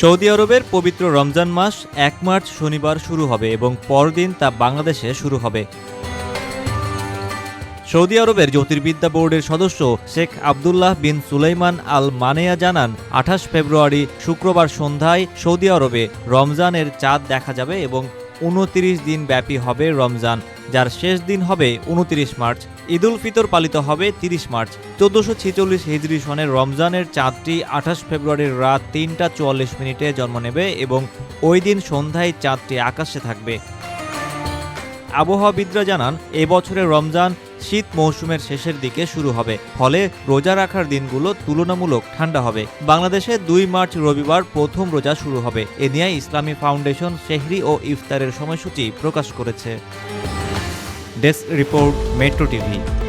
Saudi আরবের পবিত্র রমজান মাস এক মার্চ শনিবার শুরু হবে এবং পরদিন তা বাংলাদেশে শুরু হবে। সৌদি আরবের জ্যোতির্বিদ্যা বোর্ডের সদস্য শেখ আবদুল্লাহ বিন সুলাইমান আল মানেয়া জানান, আঠাশ ফেব্রুয়ারি শুক্রবার সন্ধ্যায় সৌদি আরবে রমজানের চাঁদ দেখা যাবে এবং উনতিরিশ দিন ব্যাপী হবে রমজান, যার শেষ দিন হবে উনতিরিশ মার্চ। ঈদ উল ফিতর পালিত হবে তিরিশ মার্চ। চোদ্দশো ছেচল্লিশ হিজড়ি সনের রমজানের চাঁদটি আঠাশ ফেব্রুয়ারির রাত তিনটা চুয়াল্লিশ মিনিটে জন্ম নেবে এবং ওই দিন সন্ধ্যায় চাঁদটি আকাশে থাকবে। আবহাওয়াবিদরা জানান এবছরের রমজান শীত মৌসুমের শেষের দিকে শুরু হবে। ফলে রোজা রাখার দিনগুলো তুলনামূলক ঠান্ডা হবে। বাংলাদেশে দুই মার্চ রবিবার প্রথম রোজা শুরু হবে। এ নিয়ে ইসলামী ফাউন্ডেশন শেহরি ও ইফতারের সময়সূচি প্রকাশ করেছে। Desk report, metro TV.